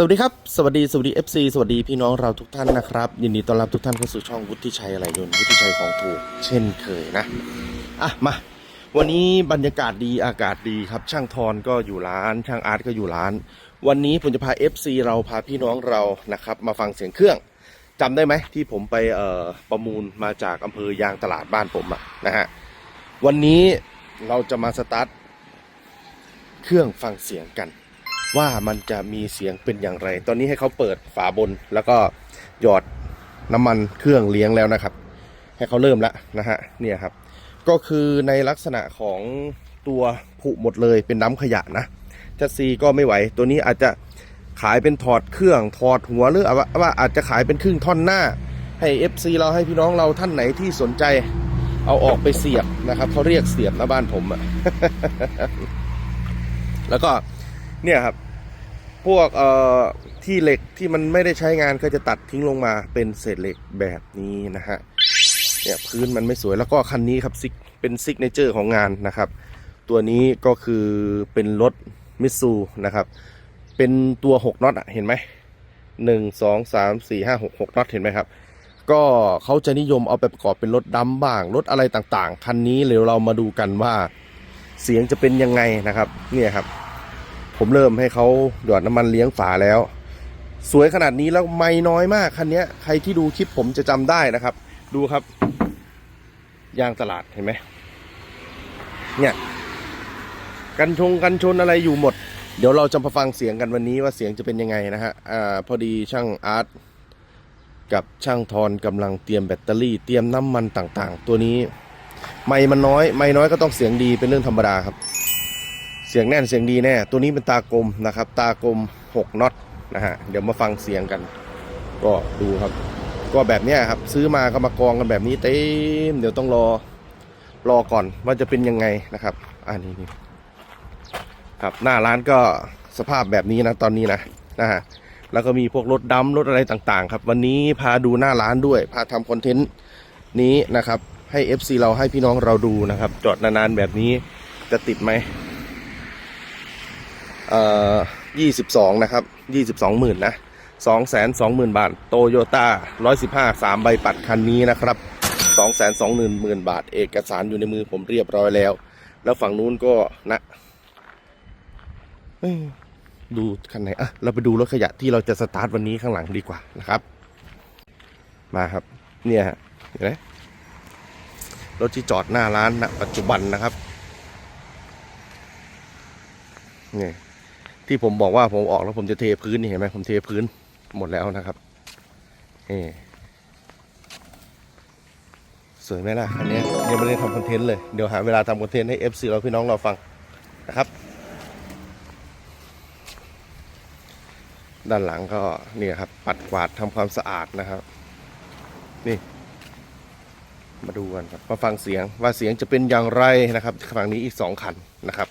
สวัสดีครับ สวัสดีสวัสดี FC สวัสดีพี่น้องเราทุกท่านนะครับยินดีต้อนรับทุกท่านเข้าสู่ช่องวุฒิชัยอะไรยนต์วุฒิชัยของถูกเช่นเคยนะอะมาวันนี้บรรยากาศดีอากาศดีครับ ช่างทอนก็อยู่ร้าน ช่างอาร์ตก็อยู่ร้าน วันนี้ผมจะพา FC เราพาพี่น้องเรานะครับ มาฟังเสียงเครื่องจำได้ไหมที่ผมไปเอ่อประมูลมาจากอำเภอยางตลาดบ้านผมอะนะฮะวันนี้เราจะมาสตาร์ทเครื่องฟังเสียงกัน ว่ามันจะมีเสียงเป็นอย่างไร ตอนนี้ให้เขาเปิดฝาบน แล้วก็หยอดน้ำมันเครื่องเลี้ยงแล้วนะครับ ให้เขาเริ่มแล้วนะฮะเนี่ยครับ ก็คือในลักษณะของตัวผุหมดเลยเป็นน้ำขยะนะจัซีก็ไม่ไหว ตัวนี้อาจจะขายเป็นถอดเครื่องถอดหัวหรือว่าว่าอาจจะขายเป็นครึ่งท่อนหน้า ให้ FC เราให้พี่น้องเราท่านไหนที่สนใจ เอาออกไปเสียบนะครับเขาเรียกเสียบนะบ้านผมอะแล้วก็ เนี่ยครับ พวกเอ่อที่เหล็กที่มันไม่ได้ใช้งานก็จะตัดทิ้งลงมาเป็นเศษเหล็กแบบนี้นะฮะเนี่ยพื้นมันไม่สวยแล้วก็คันนี้ครับซิกเป็นซิกเนเจอร์ของงานนะครับ ตัวนี้ก็คือเป็นรถมิตซูนะครับ เป็นตัว 6น็อตอะเห็นไหมหนึ่งสองสามสี่ห้าหกหกน็อตเห็นไหมครับ ก็เขาจะนิยมเอาไปประกอบเป็นรถดำบ้างรถอะไรต่างๆ คันนี้เดี๋ยวเรามาดูกันว่า เสียงจะเป็นยังไงนะครับ เนี่ยครับ ผมเริ่มให้เขาหยอดน้ำมันเลี้ยงฝาแล้ว สวยขนาดนี้แล้วไม่น้อยมากคันนี้ใครที่ดูคลิปผมจะจำได้นะครับ ดูครับ ยางตลาดเห็นไหมเนี่ย กันชงกันชนอะไรอยู่หมด เดี๋ยวเราจะมาฟังเสียงกันวันนี้ว่าเสียงจะเป็นยังไงนะฮะอ่าพอดีช่างอาร์ตกับช่างทอนกำลังเตรียมแบตเตอรี่เตรียมน้ำมันต่างๆ ตัวนี้ ไม่มันน้อย ไม่น้อยก็ต้องเสียงดีเป็นเรื่องธรรมดาครับ เสียงแน่นเสียงดีแน่ ตัวนี้เป็นตากลมนะครับ ตากลม 6น็อตนะฮะ เดี๋ยวมาฟังเสียงกัน ก็ดูครับ ก็แบบเนี้ยครับ ซื้อมาก็มากองกันแบบนี้เต็ม เดี๋ยวต้องรอ รอก่อนว่าจะเป็นยังไงนะครับ อันนี้นี่ครับ หน้าร้านก็สภาพแบบนี้นะตอนนี้นะนะฮะ แล้วก็มีพวกรถดำรถอะไรต่างๆ ครับ วันนี้พาดูหน้าร้านด้วย พาทำคอนเทนต์นี้นะครับ ให้ FC เราให้พี่น้องเราดูนะครับ จอดนานๆแบบนี้จะติดไหม เอ่อยี่สิบสองนะครับยี่สิบสองหมื่นนะสองแสนสองหมื่นบาทโตโยต้าร้อยสิบห้าสามใบปัดคันนี้นะครับสองแสนสองหมื่นหมื่นบาท เอกสารอยู่ในมือผมเรียบร้อยแล้ว แล้วฝั่งนู้นก็นะดูคันไหนอะเราไปดูรถขยะที่เราจะสตาร์ทวันนี้ข้างหลังดีกว่านะครับ มาครับ เนี่ยเห็นไหมรถที่จอดหน้าร้านณปัจจุบันนะครับ เนี่ย ที่ผมบอกว่าผมออกแล้วผมจะเทพื้นนี่เห็นไหมผมเทพื้นหมดแล้วนะครับนี่สวยไหมล่ะอันนี้ยยังไม่ได้ทำคอนเทนต์เลย เดี๋ยวหาเวลาทำคอนเทนต์ให้ FC เราพี่น้องเราฟังนะครับ ด้านหลังก็เนี่ยครับ ปัดกวาดทำความสะอาดนะครับ นี่ มาดูกันครับมาฟังเสียงว่าเสียงจะเป็นอย่างไรนะครับ ฝั่งนี้อีกสองคันนะครับ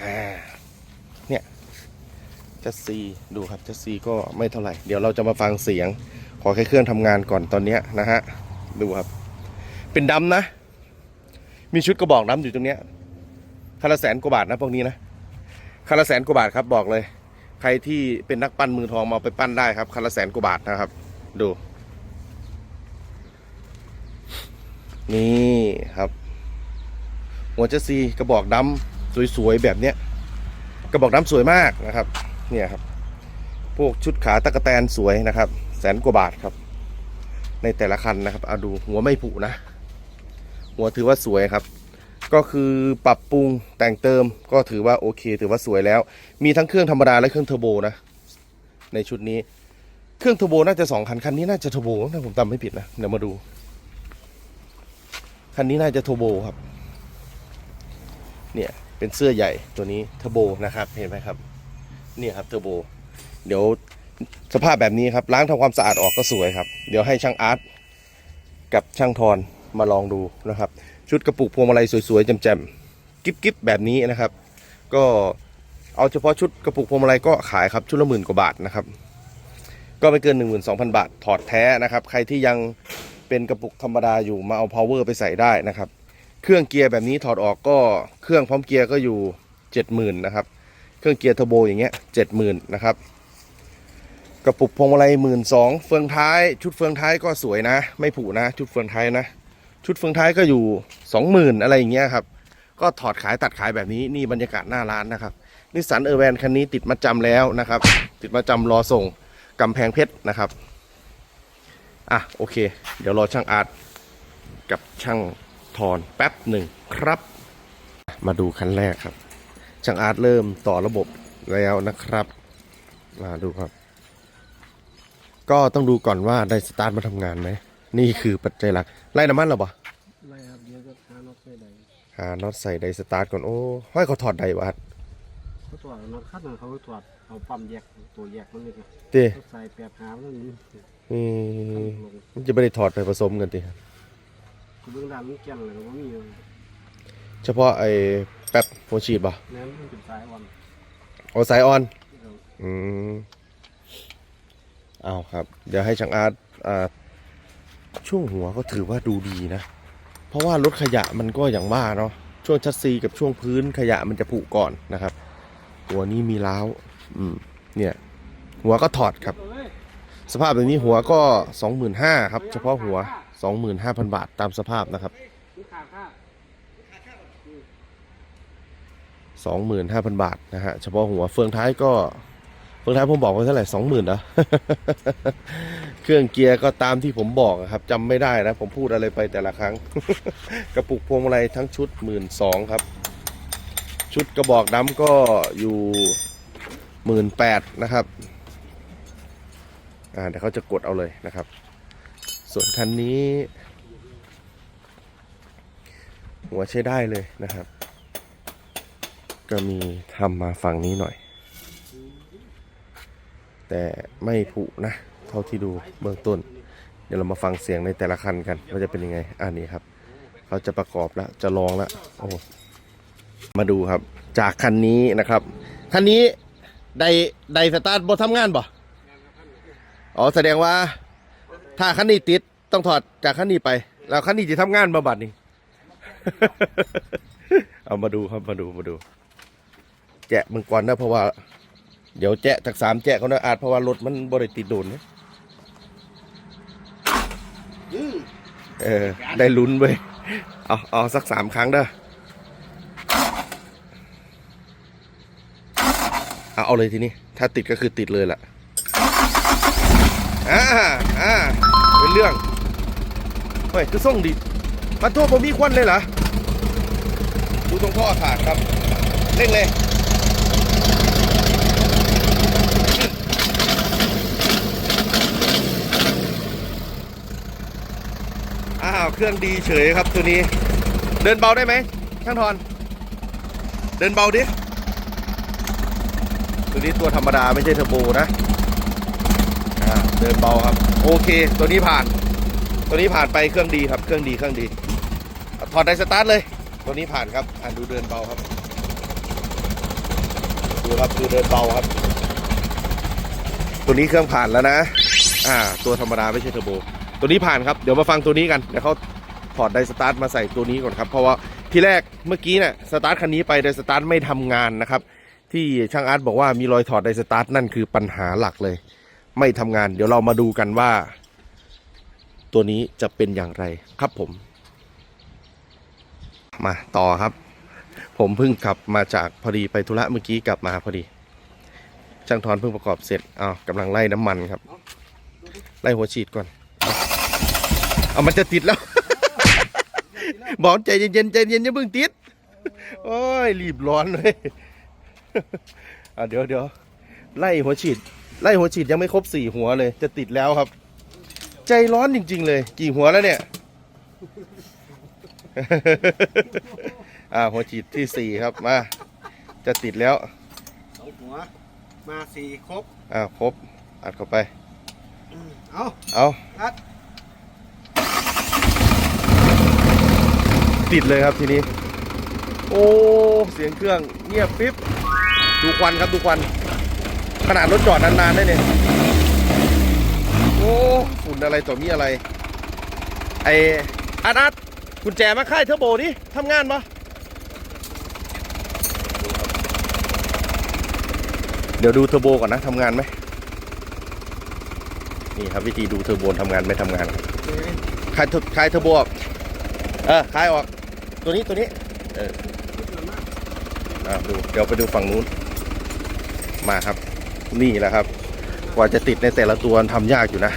อ่าเนี่ย จัสซีดูครับจัสซีก็ไม่เท่าไหร่ เดี๋ยวเราจะมาฟังเสียง ขอแค่เครื่องทำงานก่อนตอนเนี้นะฮะ ดูครับ เป็นดำนะ มีชุดกระบอกดำอยู่ตรงเนี้ยคันละแสนกว่าบาทนะพวกนี้นะคันละแสนกว่าบาทครับบอกเลย ใครที่เป็นนักปั้นมือทองมาเอาไปปั้นได้ครับคันละแสนกว่าบาทนะครับ ดู นี่ครับ หัวจัสซีกระบอกดำสวยๆแบบเนี้ยกระบอกน้ำสวยมากนะครับ เนี่ยครับ พวกชุดขาตะกะแตนสวยนะครับ แสนกว่าบาทครับ ในแต่ละคันนะครับเอาดูหัวไม่ผุนะ หัวถือว่าสวยครับ ก็คือปรับปรุงแต่งเติมก็ถือว่าโอเค ถือว่าสวยแล้ว มีทั้งเครื่องธรรมดาและเครื่องเทอร์โบนะ ในชุดนี้ เครื่องเทอร์โบน่าจะสองคันคันนี้น่าจะเทอร์โบถ้าผมจำไม่ผิดนะเดี๋ยวมาดูคันนี้น่าจะเทอร์โบครับเนี่ยเป็นเสื้อใหญ่ตัวนี้เทอร์โบนะครับเห็นไหมครับ เนี่ยครับเทอร์โบ เดี๋ยวสภาพแบบนี้ครับล้างทำความสะอาดออกก็สวยครับ เดี๋ยวให้ช่างอาร์ตกับช่างทอนมาลองดูนะครับ ชุดกระปุกพวงมาลัยสวยๆแจ่มๆกิ๊บๆแบบนี้นะครับ ก็เอาเฉพาะชุดกระปุกพวงมาลัยก็ขายครับชุดละหมื่นกว่าบาทนะครับ ก็ไม่เกิน 12,000 บาท ถอดแท้นะครับ ใครที่ยังเป็นกระปุกธรรมดาอยู่มาเอา power ไปใส่ได้นะครับ เครื่องเกียร์แบบนี้ถอดออกก็เครื่องพร้อมเกียร์ก็อยู่ 70,000นะครับ เครื่องเกียร์เทอร์โบอย่างเงี้ยเจ็ดหมื่นนะครับกระปุกพวงมาลัยหมื่นสองเฟืองท้าย ชุดเฟืองท้ายก็สวยนะ ไม่ผุนะ ชุดเฟืองท้ายนะ ชุดเฟืองท้ายก็อยู่สองหมื่นอะไรอย่างเงี้ยครับก็ถอดขายตัดขายแบบนี้นี่บรรยากาศหน้าร้านนะครับนิสสันเออร์แวนคันนี้ติดมาจำแล้วนะครับ ติดมาจำรอส่งกำแพงเพชรนะครับอะโอเค เดี๋ยวรอช่างอาร์ตกับช่างทอนแป๊บหนึ่งครับ มาดูคันแรกครับ ช่างอาร์ตเริ่มต่อระบบแล้วนะครับมาดูครับ ก็ต้องดูก่อนว่าได้สตาร์ทมาทำงานไหมนี่คือปัจจัยหลักไล่น้ำมันเหรอปะไม่ครับเดี๋ยวจะหาน็อตใส่ใดหาน็อตใส่ไดสตาร์ทก่อนโอ้ห้อยเขาถอดไดวัดเขาตรวจน็อตคัดหนึ่งเขาก็ตรวจเอาปั๊มแยกตัวแยกมันเลยครับเต้เขาใส่แปดหามันนี่อืมลงมันจะไม่ได้ถอดไปผสมกันติคือเบื้องด้านมันแก่นเลยว่ามีอยู่ เฉพาะไอ้แป๊บโฟชีดป่ะแม้มันเป็นสายวันเอาสายออนเราอืมเอาครับ เดี๋ยวให้ช่างอาร์ตอ่าช่วงหัวก็ถือว่าดูดีนะ เพราะว่ารถขยะมันก็อย่างว่าเนาะช่วงชัดซีกับช่วงพื้นขยะมันจะผุก่อนนะครับ หัวนี้มีล้าวอืมเนี่ย หัวก็ถอดครับ สภาพแบบนี้หัวก็ 25,000ครับ เฉพาะหัว 25,000 บาทตามสภาพนะครับนี่ขาดค่า 25,000 บาทนะฮะเฉพาะหัวเฟืองท้ายก็เฟืองท้ายผมบอกไว้เท่าไหร่20,000นะเครื่องเกียร์ก็ตามที่ผมบอกครับจำไม่ได้นะ ผมพูดอะไรไปแต่ละครั้ง กระปุกพวงมาลัยทั้งชุด 12,000ครับ ชุดกระบอกดำก็อยู่18,000นะครับอ่าเดี๋ยวเขาจะกดเอาเลยนะครับ ส่วนคันนี้ หัวใช้ได้เลยนะครับ ก็มีทำมาฝั่งนี้หน่อย แต่ไม่ผุนะ เท่าที่ดูเบื้องต้น เดี๋ยวเรามาฟังเสียงในแต่ละคันกันว่าจะเป็นยังไงอันนี้ครับ เขาจะประกอบแล้วจะลองแล้วโอ้มาดูครับ จากคันนี้นะครับ คันนี้ได้ได้สตาร์ทบทำงานบ่อ๋อแสดงว่า ถ้าคันนี้ติดต้องถอดจากคันนี้ไป แล้วคันนี้จะทำงานบ่บัดนี้เอามาดูครับมาดูมาดู จะมึงก่อนนะเพราะว่า เดี๋ยวแจะจากสามแจะเขานะอาจเพราะว่ารถมันบริติดโดนเนี่ยเออ ได้ลุ้นเว้ยเอาเอาสักสามครั้งเด้อเอาเอาเลยทีนี้ ถ้าติดก็คือติดเลยล่ะอ่าอ่าเป็นเรื่องเฮ้ยคือส่งดิมาทั่วผมมีควันเลยเหรอดูตรงท่ออากาศครับ เร่งเลย อ้าว เครื่องดีเฉยครับตัวนี้ เดินเบาได้ไหมช่างทอน เดินเบาดิ ตัวนี้ตัวธรรมดาไม่ใช่เทอร์โบนะเดินเบาครับ โอเค ตัวนี้ผ่าน ตัวนี้ผ่านไปเครื่องดีครับ เครื่องดีเครื่องดีถอดไดสตาร์ทเลย ตัวนี้ผ่านครับอ่าดูเดินเบาครับ ดูครับดูเดินเบาครับ ตัวนี้เครื่องผ่านแล้วนะ อ่า ตัวธรรมดาไม่ใช่เทอร์โบ ตัวนี้ผ่านครับ เดี๋ยวมาฟังตัวนี้กัน เดี๋ยวเขาถอดไดสตาร์ทมาใส่ตัวนี้ก่อนครับ เพราะว่าที่แรกเมื่อกี้เนี่ยสตาร์ทคันนี้ไปไดสตาร์ทไม่ทำงานนะครับ ที่ช่างอาร์ตบอกว่ามีรอยถอดไดสตาร์ทนั่นคือปัญหาหลักเลย ไม่ทำงาน เดี๋ยวเรามาดูกันว่า ตัวนี้จะเป็นอย่างไรครับผม มาต่อครับ ผมเพิ่งกลับมาจากพอดีไปธุระเมื่อกี้กลับมาพอดี ช่างทอนเพิ่งประกอบเสร็จอ้าวกำลังไล่น้ำมันครับ ไล่หัวฉีดก่อน เอามันจะติดแล้ว บอกใจเย็นๆใจเย็นอย่าเพิ่งติด โอ้ยรีบร้อนเลยอะเดี๋ยวเดี๋ยวไล่หัวฉีด ไล่หัวฉีดยังไม่ครบสี่หัวเลย จะติดแล้วครับ ใจร้อนจริง ๆ เลย กี่หัวแล้วเนี่ย อ่าหัวฉีดที่สี่ครับมา จะติดแล้วสองหัว มาสี่ครบอ่าครบอัดเข้าไป เอาเอาอัด ติดเลยครับทีนี้ โอ้ เสียงเครื่องเงียบปิ๊บ ดูควันครับดูควัน ขนาดรถจอดนานๆได้เนี่ย โอ้ฝุ่นอะไรต่อมีอะไร ไออัดอัดกุญแจมาค่ายเทอร์โบดิทำงานปะดี๋ยวดูเทอร์โบก่อนนะทำงานไหมนี่ครับวิธีดูเทอร์โบทำงานไม่ทำงานครับคลายเทอร์คลายเทอร์โบออก เออคลายออก ตัวนี้ตัวนี้ เอออะดูเดี๋ยวไปดูฝั่งนู้น มาครับ นี่แหละครับ กว่าจะติดในแต่ละตัวทำยากอยู่นะ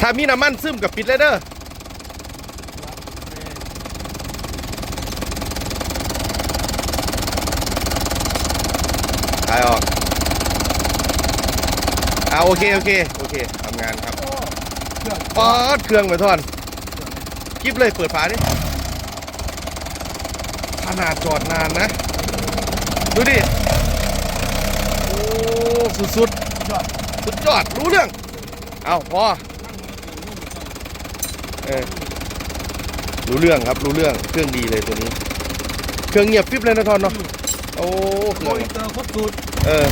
ถ้ามีน้ำมันซึมกับปิดเลยเด้อขายออกอ่าโอเค โอเค โอเคทำงานครับ ป๊อดเครื่องไปทอนกิบเลยเปิดฝาดิขนาดจอดนานนะ ดูดิ โอ้สุดๆสุดยอดรู้เรื่อง เอาพอเออรู้เรื่องครับรู้เรื่องเครื่องดีเลยตัวนี้ เครื่องเงียบปิ๊บเลยนะทอนเนาะโอ้เคโกรื่องอินเตอร์ครบสูตรเออ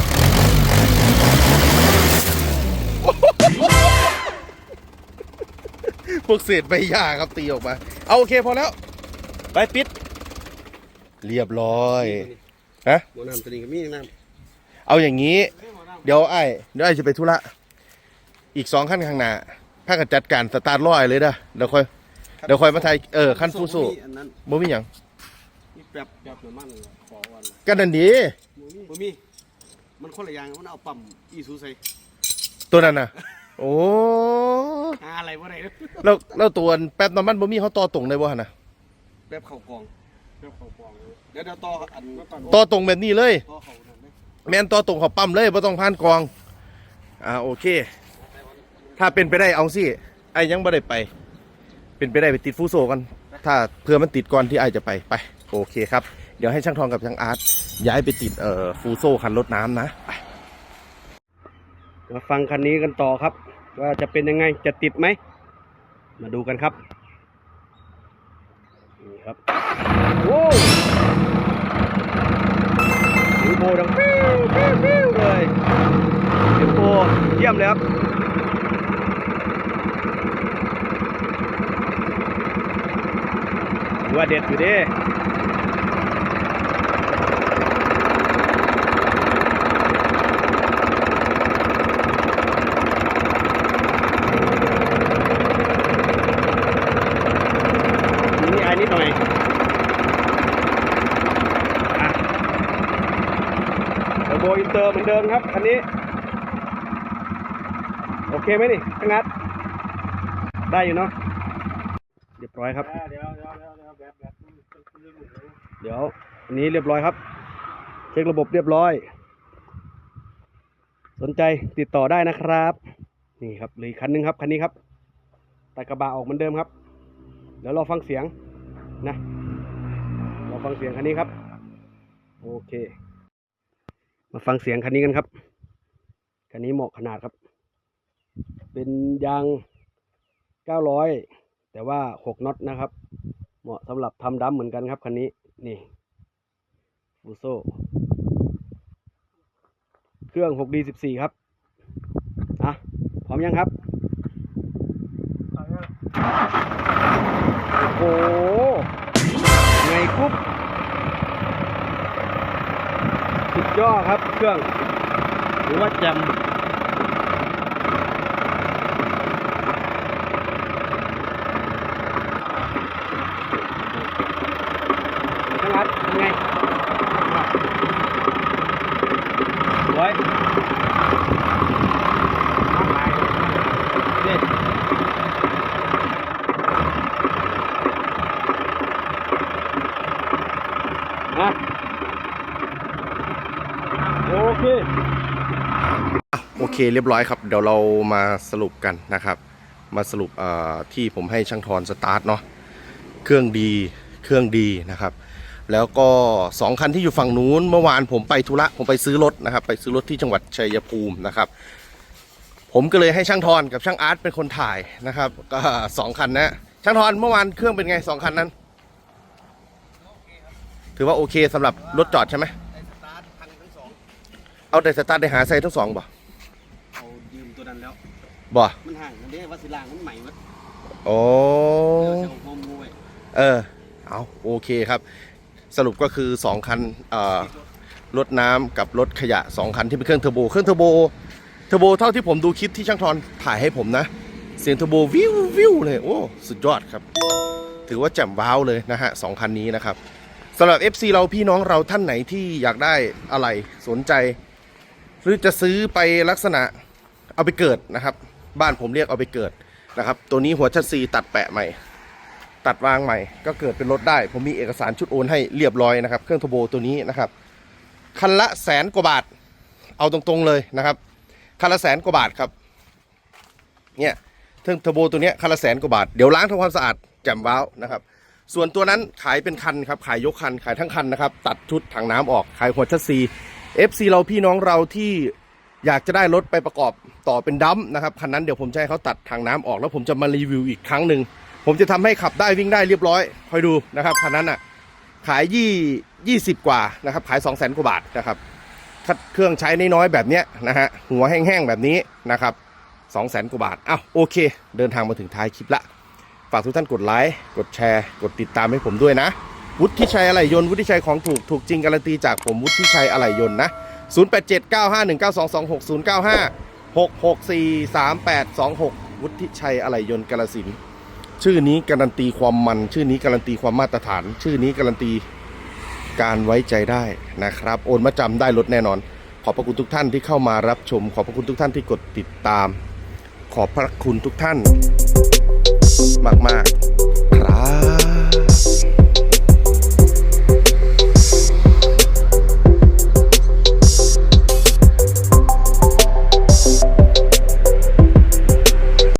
พวกเศษใบหญ้าครับตีออกมา เอาโอเคพอแล้ว ไปปิด เรียบร้อยฮะหมอน้ำตัวนี้ก็มีน้เอาอย่างนี้ำเดี๋ยวไอ้เดี๋ยวไอ้จะไปธุระอีกสองขั้นข้างหน้าถ้าก็จัดการสตาร์ทร้อยเลยเด้อเดี๋ยวค่อยเดี๋ยวค่อยมาไทยเออขั้นฟูโซ่อันนั้นบ่มีหยังมีแป๊บแป๊บน้ำมันขอวันก็นั่นดีบ่มีมันคนละอย่างมันเอาปั๊มอีซูใส่ตัวนั้นน่ะ โอ้ หาอะไรบ่ได้เด้อแล้วแล้วตัวแป๊บน้ำมันบ่มีเขาต่อตรงได้บ่หั่นน่ะแป๊บเข้ากองแป๊บเข้ากองเดี๋ยวเดี๋ยวต่ออันต่อตรงแบบนี้เลย ต่อเข้านั่นเลยแม่นต่อตรงเขาปั๊มเลยไม่ต้องผ่านกอง อ่าโอเค ถ้าเป็นไปได้เอาสิไอ้ยังไม่ได้ไป เป็นไปได้ไปติดฟูโซกันถ้าเพื่อมันติดก่อนที่ไอจะไปไป โอเคครับ เดี๋ยวให้ช่างทองกับช่างอาร์ตย้ายไปติดเอ่อฟูโซคันรถน้ำนะไป มาฟังคันนี้กันต่อครับ ว่าจะเป็นยังไงจะติดไหม มาดูกันครับ นี่ครับโอ้เสียงโบดังปิ้วปิ้วปิ้วเลยเสียงโบเยี่ยมเลยครับว่าเด็ดอยู่ดิ นี่อันนี้หน่อยอะเทอร์โบอินเตอร์เหมือนเดิมครับ คันนี้ โอเคไหมนี่ทั้งนัด ได้อยู่เนาะ เรียบร้อยครับ เดี๋ยวเดี๋ยวเดี๋ยวเดี๋ยวแบบแบบเดี๋ยวอันนี้เรียบร้อยครับ เช็คระบบเรียบร้อย สนใจติดต่อได้นะครับ นี่ครับเลยคันหนึงครับ คันนี้ครับแต่กระบะออกเหมือนเดิมครับ เดี๋ยวรอฟังเสียง นะรอฟังเสียงคันนี้ครับ โอเค มาฟังเสียงคันนี้กันครับ คันนี้เหมาะขนาดครับ เป็นยาง 900 แต่ว่า 6น็อตนะครับ เหมาะสำหรับทำดัมเหมือนกันครับคันนี้ นี่ฟูโซเครื่อง 6D14 ครับ อะ พร้อมยังครับเอาเนี่ยโอ้โหไงกุ๊บ สุดยอดครับเครื่องหรือว่าแจมทั้งนัดยังไงอะสวยนี่ นะโอเคโอเคเรียบร้อยครับ เดี๋ยวเรามาสรุปกันนะครับ มาสรุปที่ผมให้ช่างทอนสตาร์ทเนาะเครื่องดีเครื่องดีนะครับ แล้วก็สองคันที่อยู่ฝั่งนู้น เมื่อวานผมไปธุระผมไปซื้อรถนะครับ ไปซื้อรถที่จังหวัดชัยภูมินะครับ ผมก็เลยให้ช่างทอนกับช่างอาร์ตเป็นคนถ่ายนะครับก็สองคันนะช่างทอนเมื่อวานเครื่องเป็นไงสองคันนั้น ถือว่าโอเคสำหรับรถจอดใช่ไหมได้สตาร์ทพังทั้งสองเอาแต่สตาร์ทได้หาใส่ทั้งสองบ่เอายืมตัวนั้นแล้ว บ่มันห่างมันเด้ว่าสิล่างมันใหม่หมดโอ้เดี๋ยวจะเอาโฮมมวยเออเอาโอเคครับ สรุปก็คือ2คันเอ่อรถน้ำกับรถขยะ2คันที่เป็นเครื่องเทอร์โบเครื่องเทอร์โบเทอร์โบเท่าที่ผมดูคลิปที่ช่างทอนถ่ายให้ผมนะ เสียงเทอร์โบวิววิวเลยโอ้สุดยอดครับ ถือว่าแจ่มว้าวเลยนะฮะสองคันนี้นะครับ สำหรับ FC เราพี่น้องเราท่านไหนที่อยากได้อะไรสนใจ หรือจะซื้อไปลักษณะเอาไปเกิดนะครับ บ้านผมเรียกเอาไปเกิดนะครับ ตัวนี้หัวชัดซีตัดแปะใหม่ ตัดวางใหม่ ก็เกิดเป็นรถได้ ผมมีเอกสารชุดโอนให้เรียบร้อยนะครับ เครื่องทอร์โบตัวนี้นะครับ คันละแสนกว่าบาท เอาตรงๆเลยนะครับ คันละแสนกว่าบาทครับ เนี่ยเครื่องทอร์โบตัวเนี้ยคันละแสนกว่าบาท เดี๋ยวล้างทำความสะอาดแจ่มว้าวนะครับ ส่วนตัวนั้นขายเป็นคันครับ ขายยกคัน ขายทั้งคันนะครับ ตัดชุดถังน้ำออก ขายหัวชัดซี FC เราพี่น้องเราที่อยากจะได้รถไปประกอบต่อเป็นดัมป์นะครับ คันนั้นเดี๋ยวผมจะให้เขาตัดถังน้ำออกแล้วผมจะมารีวิวอีกครั้งหนึ่ง ผมจะทำให้ขับได้วิ่งได้เรียบร้อยคอยดูนะครับ คันนั้นอะ ขายยี่ยี่สิบกว่านะครับ ขาย2 0 0 0 0 0กว่าบาทนะครับเครื่องใช้น้อยๆแบบเนี้ยนะฮะ หัวแห้งๆแบบนี้นะครับ2 0 0 0 0 0กว่าบาทอ้าวโอเค เดินทางมาถึงท้ายคลิปละ ฝากทุกท่านกดไลค์ กดแชร์ กดติดตามให้ผมด้วยนะ วุฒิชัยอะไหล่ยนต์ วุฒิชัยของถูก ถูกจริงการันตีจากผมวุฒิชัยอะไหล่ยนต์นะ 08795192260956643826 วุฒิชัยอะไหล่ยนต์กาลสิน ชื่อนี้การันตีความมัน ชื่อนี้การันตีความมาตรฐาน ชื่อนี้การันตีการไว้ใจได้นะครับ โอนมาจำได้รถแน่นอน ขอบพระคุณทุกท่านที่เข้ามารับชม ขอบพระคุณทุกท่านที่กดติดตาม ขอบพระคุณทุกท่าน มากๆ ครับ